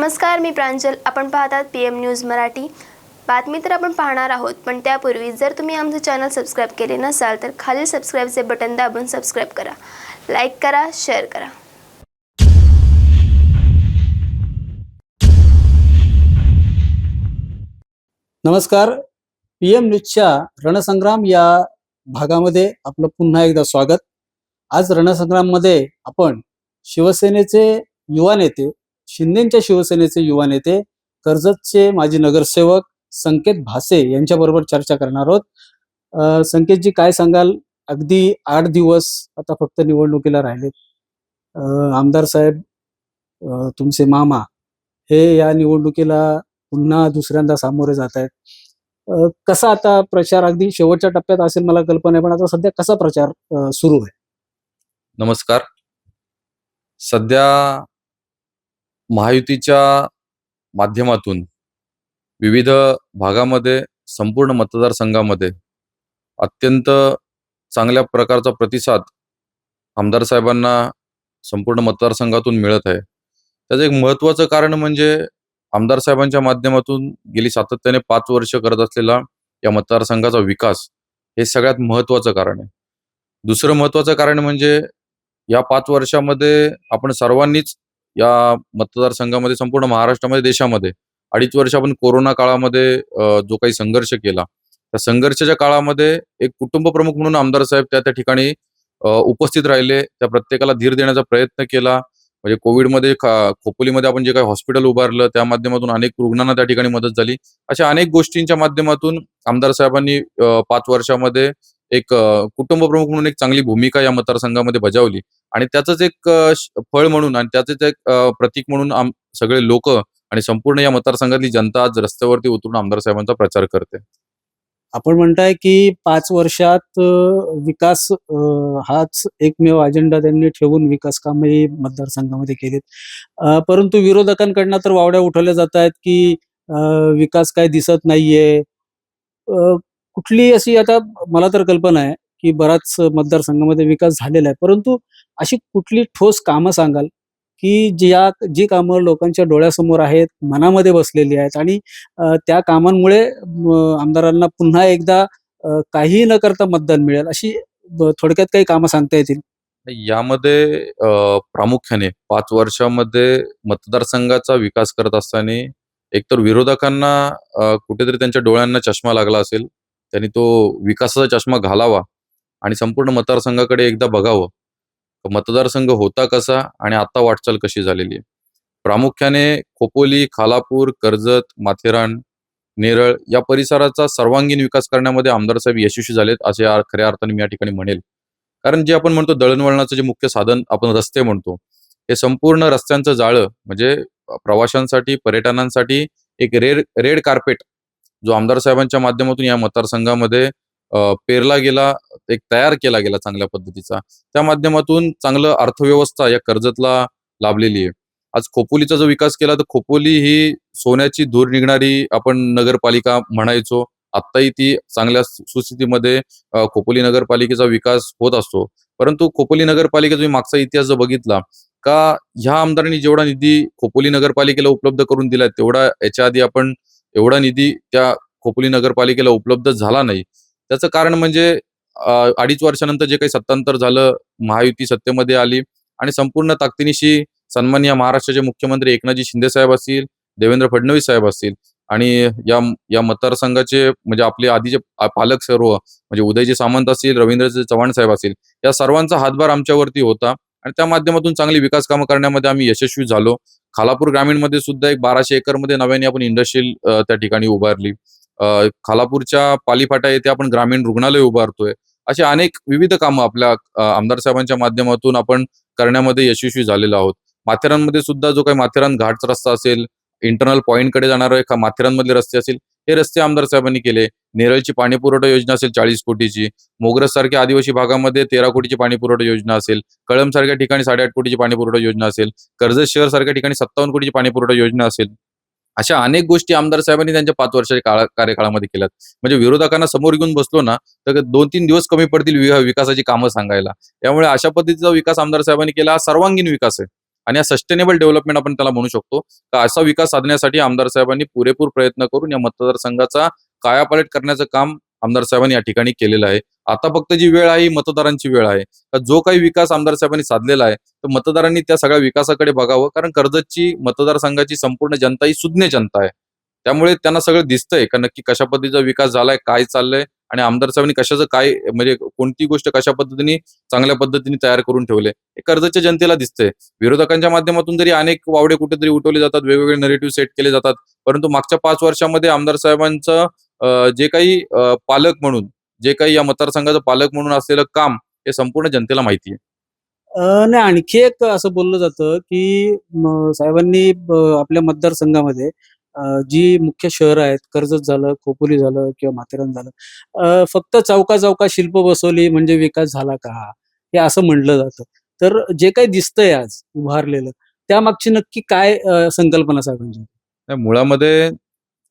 नमस्कार मी प्रांजल. आपण पाहतात पी एम न्यूज मराठी. बातमी तर आपण पाहणार आहोत पण त्यापूर्वी जर तुम्ही आमचं चॅनल सबस्क्राईब केले नसाल तर खालील सबस्क्राईबचे बटन दाबून सबस्क्राईब करा. लाईक करा शेअर करा. नमस्कार. पी एम न्यूजच्या रणसंग्राम या भागामध्ये आपलं पुन्हा एकदा स्वागत. आज रणसंग्राममध्ये आपण शिवसेनेचे युवा नेते शिंदेच्या शिवसेनेचे युवा नेते कर्जतचे माजी नगरसेवक संकेत भासे यांच्याबरोबर चर्चा करणार आहोत. संकेतजी काय सांगाल? अगदी आठ दिवस आता फक्त निवडणुकीला राहिलेत. आमदार साहेब तुमचे मामा हे या निवडणुकीला पुन्हा दुसऱ्यांदा सामोरे जात आहेत. कसा आता प्रचार? अगदी शेवटच्या टप्प्यात असेल मला कल्पना आहे पण आता सध्या कसा प्रचार सुरू आहे? नमस्कार. सध्या महायुतीच्या माध्यमातून विविध भागामध्ये संपूर्ण मतदारसंघामध्ये अत्यंत चांगल्या प्रकारचा प्रतिसाद आमदार साहेबांना संपूर्ण मतदारसंघातून मिळत आहे. त्याचं एक महत्त्वाचं कारण म्हणजे आमदार साहेबांच्या माध्यमातून गेली सातत्याने पाच वर्ष करत असलेला या मतदारसंघाचा विकास हे सगळ्यात महत्त्वाचं कारण आहे. दुसरं महत्वाचं कारण म्हणजे या पाच वर्षामध्ये आपण सर्वांनीच या मतदारसंघामध्ये संपूर्ण महाराष्ट्रामध्ये देशामध्ये. अडीच वर्ष आपण कोरोना काळामध्ये जो काही संघर्ष केला. त्या संघर्षाच्या काळामध्ये एक कुटुंब प्रमुख म्हणून आमदार साहेब त्या त्या ठिकाणी उपस्थित राहिले. त्या प्रत्येकाला धीर देण्याचा प्रयत्न केला. म्हणजे कोविडमध्ये खोपोलीमध्ये आपण जे काही हॉस्पिटल उभारलं त्या माध्यमातून अनेक रुग्णांना त्या ठिकाणी मदत झाली. अशा अनेक गोष्टींच्या माध्यमातून आमदार साहेबांनी पाच वर्षामध्ये एक कुटुंब प्रमुख म्हणून एक चांगली भूमिका या मतदारसंघामध्ये बजावली. आणि त्याचंच एक फळ म्हणून आणि त्याचंच एक प्रतीक म्हणून आम सगळे लोक आणि संपूर्ण या मतदारसंघातली जनता आज रस्त्यावरती उतरून आमदार साहेबांचा प्रचार करते. आपण म्हणताय की पाच वर्षात विकास हाच एकमेव अजेंडा त्यांनी ठेवून विकास कामही मतदारसंघामध्ये केलीत. परंतु विरोधकांकडनं तर वावड्या उठवल्या जात आहेत की विकास काय दिसत नाहीये. कुठली अशी आता मला तर कल्पना आहे की बराच मतदारसंघामध्ये विकास झालेला आहे. परंतु अशी कुठली ठोस कामं सांगाल की ज्या जी कामं लोकांच्या डोळ्यासमोर आहेत मनामध्ये बसलेली आहेत आणि त्या कामांमुळे आमदारांना पुन्हा एकदा काहीही न करता मतदान मिळेल अशी थोडक्यात काही कामं सांगता येतील? यामध्ये प्रामुख्याने पाच वर्षामध्ये मतदारसंघाचा विकास करत असताना एकतर विरोधकांना कुठेतरी त्यांच्या डोळ्यांना चष्मा लागला असेल त्यांनी तो विकासाचा चष्मा घालावा आणि संपूर्ण मतदारसंघाकडे एकदा बघावं. मतदारसंघ होता कसा आणि आता वाटचाल कशी झालेली आहे? प्रामुख्याने खोपोली खालापूर कर्जत माथेरान नेरळ या परिसराचा सर्वांगीण विकास करण्यामध्ये आमदार साहेब यशस्वी झालेत असे खऱ्या अर्थाने मी या ठिकाणी म्हणेल. कारण जे आपण म्हणतो दळणवळणाचं जे मुख्य साधन आपण रस्ते म्हणतो हे संपूर्ण रस्त्यांचं जाळं म्हणजे प्रवाशांसाठी पर्यटनांसाठी एक रेड रेड कार्पेट जो आमदार साहेबांच्या माध्यमातून या मतदारसंघामध्ये पेरला गेला एक तयार केला गेला चांगल्या पद्धतीचा. त्या माध्यमातून चांगलं अर्थव्यवस्था या कर्जतला लाभलेली आहे. आज खोपोलीचा जो विकास केला तर खोपोली ही सोन्याची धूर निघणारी आपण नगरपालिका म्हणायचो. आत्ताही ती चांगल्या सुस्थितीमध्ये खोपोली नगरपालिकेचा विकास होत असतो. परंतु खोपोली नगरपालिकेचा तुम्ही मागचा इतिहास जर बघितला का ह्या आमदारांनी जेवढा निधी खोपोली नगरपालिकेला उपलब्ध करून दिला तेवढा याच्या आधी आपण एवढा निधी त्या खोपोली नगरपालिकेला उपलब्ध झाला नाही. त्याचं कारण म्हणजे अडीच वर्षानंतर जे काही सत्तांतर झालं महायुती सत्तेमध्ये आली आणि संपूर्ण ताकदीनिशी सन्माननीय महाराष्ट्राचे मुख्यमंत्री एकनाथजी शिंदे साहेब असतील देवेंद्र फडणवीस साहेब असतील आणि या या मतदारसंघाचे म्हणजे आपले आधीचे पालक सर्व म्हणजे उदयजी सामंत असतील रवींद्रजी चव्हाण साहेब असतील या सर्वांचा हातभार आमच्यावरती होता आणि त्या माध्यमातून चांगली विकास कामं करण्यामध्ये आम्ही यशस्वी झालो. खालापूर ग्रामीणमध्ये सुद्धा एक बाराशे एकरमध्ये नव्याने आपण इंडस्ट्रियल त्या ठिकाणी उभारली. खालापूरच्या पालीफाटा येथे आपण ग्रामीण रुग्णालय उभारतोय. अशी अनेक विविध कामं आपल्या आमदार साहेबांच्या माध्यमातून आपण करण्यामध्ये यशस्वी झालेलो आहोत. माथेरानमध्ये सुद्धा जो काही माथेरान घाटचा रस्ता असेल इंटरनल पॉईंटकडे जाणारे का माथेरानमधले रस्ते असेल हे रस्ते आमदार साहेबांनी केले. नेरळची पाणी पुरवठा योजना असेल चाळीस कोटीची. मोग्रस सारख्या आदिवासी भागामध्ये तेरा कोटीची पाणी पुरवठा योजना असेल. कळम सारख्या ठिकाणी साडेआठ कोटीची पाणी पुरवठा योजना असेल. कर्जत शहर सारख्या ठिकाणी सत्तावन्न कोटीची पाणी पुरवठा योजना असेल. अशा अनेक गोष्टी आमदार साहेबांनी त्यांच्या पाच वर्षाच्या काळा कार्यकाळामध्ये केल्यात. म्हणजे विरोधकांना समोर घेऊन बसलो ना तर दोन तीन दिवस कमी पडतील विकासाची कामं सांगायला. त्यामुळे अशा पद्धतीचा विकास आमदार साहेबांनी केला. हा सर्वांगीण विकास आहे. आणि हा सस्टेनेबल डेव्हलपमेंट आपण त्याला म्हणू शकतो. तर असा विकास साधण्यासाठी आमदार साहेबांनी पुरेपूर प्रयत्न करून या मतदारसंघाचा कायापालट करण्याचं काम आमदार साहेबांनी या ठिकाणी केलेलं आहे. आता फक्त जी वेळ आहे ही मतदारांची वेळ आहे. जो काही विकास आमदार साहेबांनी साधलेला आहे तर मतदारांनी त्या सगळ्या विकासाकडे बघावं. कारण कर्जतची मतदारसंघाची संपूर्ण जनता ही सुज्ञ जनता आहे. त्यामुळे त्यांना सगळं दिसतंय का नक्की कशा पद्धतीचा विकास झालाय काय चाललंय आणि आमदार साहेबांनी कशाचं काय म्हणजे कोणती गोष्ट कशा पद्धतीने चांगल्या पद्धतीने तयार करून ठेवले हे कर्जतच्या जनतेला दिसतंय. विरोधकांच्या माध्यमातून तरी अनेक वावडे कुठेतरी उठवले जातात वेगवेगळे नरेटिव्ह सेट केले जातात परंतु मागच्या पाच वर्षामध्ये आमदार साहेबांचं जे काही पालक म्हणून जे काही या मतदारसंघाचं पालक म्हणून असलेलं काम हे संपूर्ण जनतेला माहिती आहे. नाही आणखी एक असं बोललं जातं की साहेबांनी आपल्या मतदारसंघामध्ये जी मुख्य शहरं आहेत कर्जत झालं खोपोली झालं किंवा माथेरान झालं फक्त चौका चौका शिल्प बसवली म्हणजे विकास झाला का? हे असं म्हणलं जातं. तर जे काही दिसतंय आज उभारलेलं त्यामागची नक्की काय संकल्पना साहेबांची? मुळामध्ये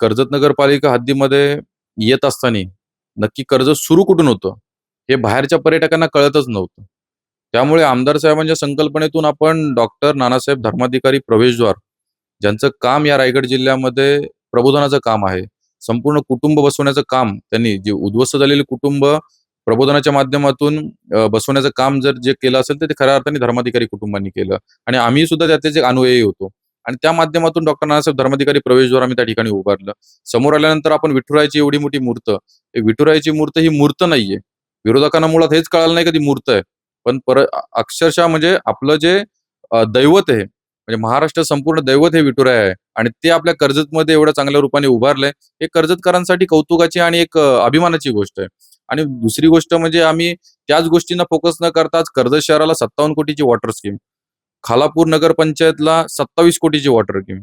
कर्जत नगरपालिका हद्दीमध्ये येत असताना नक्की कर्ज सुरू कुठून होतं? हे बाहेरच्या पर्यटकांना कळतच नव्हतं. त्यामुळे आमदार साहेबांच्या संकल्पनेतून आपण डॉक्टर नानासाहेब धर्माधिकारी प्रवेशद्वार ज्यांचं काम या रायगड जिल्ह्यामध्ये प्रबोधनाचं काम आहे संपूर्ण कुटुंब बसवण्याचं काम त्यांनी जे उद्ध्वस्त झालेले कुटुंब प्रबोधनाच्या माध्यमातून बसवण्याचं काम जर जे केलं असेल तर ते खऱ्या अर्थाने धर्माधिकारी कुटुंबांनी केलं. आणि आम्ही सुद्धा त्याचे अनुयायी होतो. आणि त्या माध्यमातून डॉक्टर नानासाहेब धर्माधिकारी प्रवेशद्वार आम्ही त्या ठिकाणी उभारलं. समोर आल्यानंतर आपण विठुरायाची एवढी मोठी मूर्त विठुरायची मूर्त ही मूर्त नाहीये. विरोधकांना मुळात हेच कळालं नाही का ती मूर्त आहे. पण पर अक्षरशः म्हणजे आपलं जे दैवत आहे म्हणजे महाराष्ट्र संपूर्ण दैवत हे विठुराय आहे. आणि ते आपल्या कर्जतमध्ये एवढ्या चांगल्या रूपाने उभारलंय. हे कर्जतकरांसाठी कौतुकाची आणि एक अभिमानाची गोष्ट आहे. आणि दुसरी गोष्ट म्हणजे आम्ही त्याच गोष्टींना फोकस न करता आज कर्जत शहराला सत्तावन्न कोटीची वॉटर स्कीम खालापूर नगरपंचायतला सत्तावीस कोटीची वॉटर स्कीम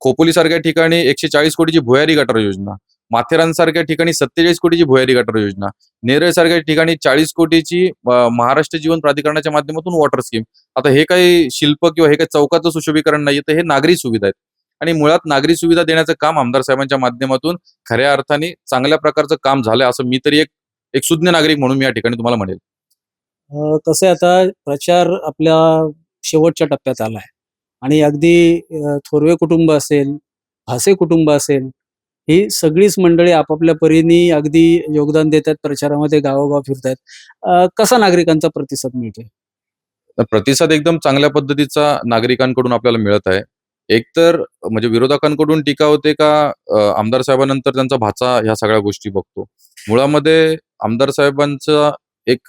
खोपोली सारख्या ठिकाणी एकशे चाळीस कोटीची भुयारी गटार योजना माथेरान सारख्या ठिकाणी सत्तेचाळीस कोटीची भुयारी गटार योजना नेरळ सारख्या ठिकाणी चाळीस कोटीची महाराष्ट्र जीवन प्राधिकरणाच्या माध्यमातून वॉटर स्कीम आता हे काही शिल्प किंवा हे काही चौकाचं सुशोभीकरण नाही तर हे नागरी सुविधा आहेत. आणि मुळात नागरी सुविधा देण्याचं काम आमदार साहेबांच्या माध्यमातून खऱ्या अर्थाने चांगल्या प्रकारचं काम झालंय असं मी तरी एक एक सुज्ञ नागरिक म्हणून मी या ठिकाणी तुम्हाला म्हणेल. कसं आहे आता प्रचार आपल्या शेवटच्या टप्प्यात आलाय. आणि अगदी थोरवे कुटुंब असेल भासे कुटुंब असेल ही सगळीच मंडळी आपापल्या परीने अगदी योगदान देतात प्रचारामध्ये गावोगाव फिरतायत. कसा नागरिकांचा प्रतिसाद मिळतोय? प्रतिसाद एकदम चांगल्या पद्धतीचा नागरिकांकडून आपल्याला मिळत आहे. एकतर म्हणजे विरोधकांकडून टीका होते का आमदार साहेबांनंतर त्यांचा भाचा ह्या सगळ्या गोष्टी बघतो. मुळामध्ये आमदार साहेबांचा एक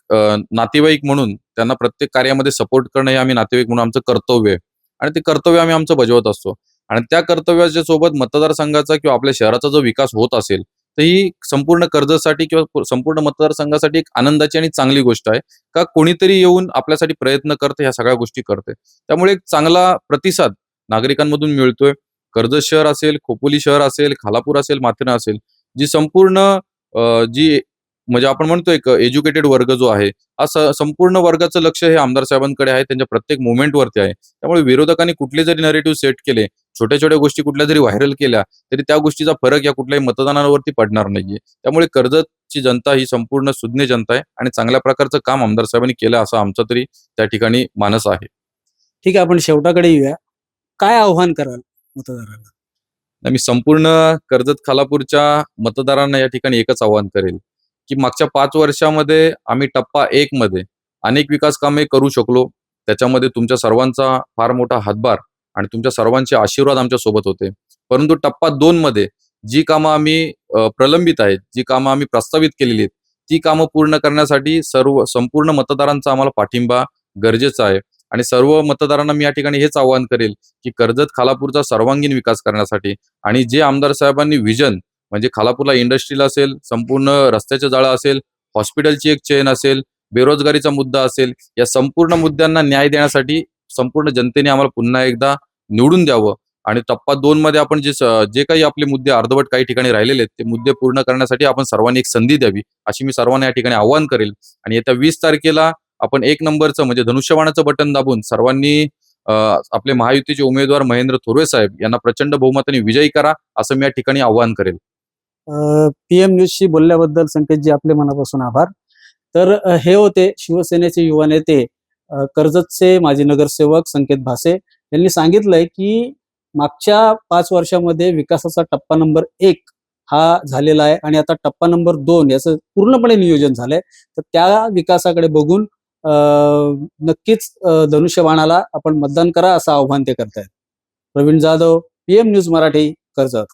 नातेवाईक म्हणून त्यांना प्रत्येक कार्यामध्ये सपोर्ट करणं हे आम्ही नातेवाईक म्हणून आमचं कर्तव्य आहे. आणि ते कर्तव्य आम्ही आमचं बजावत असतो. आणि त्या कर्तव्याच्या सोबत मतदारसंघाचा किंवा आपल्या शहराचा जो विकास होत असेल तर ही संपूर्ण कर्जसाठी किंवा संपूर्ण मतदारसंघासाठी एक आनंदाची आणि चांगली गोष्ट आहे. का कोणीतरी येऊन आपल्यासाठी प्रयत्न करते ह्या सगळ्या गोष्टी करते. त्यामुळे एक चांगला प्रतिसाद नागरिकांमधून मिळतोय. कर्जत शहर असेल खोपोली शहर असेल खालापूर असेल माथेरा असेल जी संपूर्ण जी म्हणजे आपण म्हणतो एक एज्युकेटेड वर्ग जो आहे हा संपूर्ण वर्गाचं लक्ष हे आमदार साहेबांकडे आहे त्यांच्या प्रत्येक मुवमेंटवरती आहे. त्यामुळे विरोधकांनी कुठले जरी नरेटिव्ह सेट केले छोट्या छोट्या गोष्टी कुठल्या जरी व्हायरल केल्या तरी त्या गोष्टीचा फरक या कुठल्याही मतदानावरती पडणार नाहीये. त्यामुळे कर्जतची जनता ही संपूर्ण सुज्ञ जनता आहे आणि चांगल्या प्रकारचं काम आमदार साहेबांनी केलं असं आमचा तरी त्या ठिकाणी मानस आहे. ठीक आहे आपण शेवटाकडे येऊया. काय आव्हान कराल मतदारांना? मी संपूर्ण कर्जत खालापूरच्या मतदारांना या ठिकाणी एकच आवाहन करेल. की मागच्या पाच वर्षामध्ये आम्ही टप्पा एक मध्ये अनेक विकास कामे करू शकलो. त्याच्यामध्ये तुमच्या सर्वांचा फार मोठा हातभार आणि तुमच्या सर्वांचे आशीर्वाद आमच्यासोबत होते. परंतु टप्पा दोन मध्ये जी कामं आम्ही प्रलंबित आहेत जी कामं आम्ही प्रस्तावित केलेली आहेत ती कामं पूर्ण करण्यासाठी सर्व संपूर्ण मतदारांचा आम्हाला पाठिंबा गरजेचा आहे. आणि सर्व मतदारांना मी या ठिकाणी हेच आवाहन करेल की कर्जत खालापूरचा सर्वांगीण विकास करण्यासाठी आणि जे आमदार साहेबांनी विजन म्हणजे खालापूरला इंडस्ट्रीला असेल संपूर्ण रस्त्याच्या जाळं असेल हॉस्पिटलची एक चेन असेल बेरोजगारीचा मुद्दा असेल या संपूर्ण मुद्द्यांना न्याय देण्यासाठी संपूर्ण जनतेने आम्हाला पुन्हा एकदा निवडून द्यावं. आणि टप्पा दोन मध्ये आपण जे जे काही आपले मुद्दे अर्धवट काही ठिकाणी राहिलेले आहेत ते मुद्दे पूर्ण करण्यासाठी आपण सर्वांनी एक संधी द्यावी अशी मी सर्वांना या ठिकाणी आवाहन करेल. आणि येत्या वीस तारखेला आपण एक नंबरचं म्हणजे धनुष्यबाणाचं बटन दाबून सर्वांनी आपले महायुतीचे उमेदवार महेंद्र थोरवे साहेब यांना प्रचंड बहुमताने विजयी करा असं मी या ठिकाणी आवाहन करेल. पीएम न्यूजशी बोलल्याबद्दल संकेतजी आपले मनापासून आभार. तर हे होते शिवसेनेचे युवा नेते कर्जतचे माजी नगरसेवक संकेत भासे. यांनी सांगितलंय की मागच्या पाच वर्षामध्ये विकासाचा टप्पा नंबर एक हा झालेला आहे आणि आता टप्पा नंबर दोन याचं पूर्णपणे नियोजन झालंय. तर त्या विकासाकडे बघून अ, नक्कीच धनुष्यबाणाला आपण मतदान करा असं आव्हान ते करतायत. Praveen Jadhav PM news Marathi Karjat.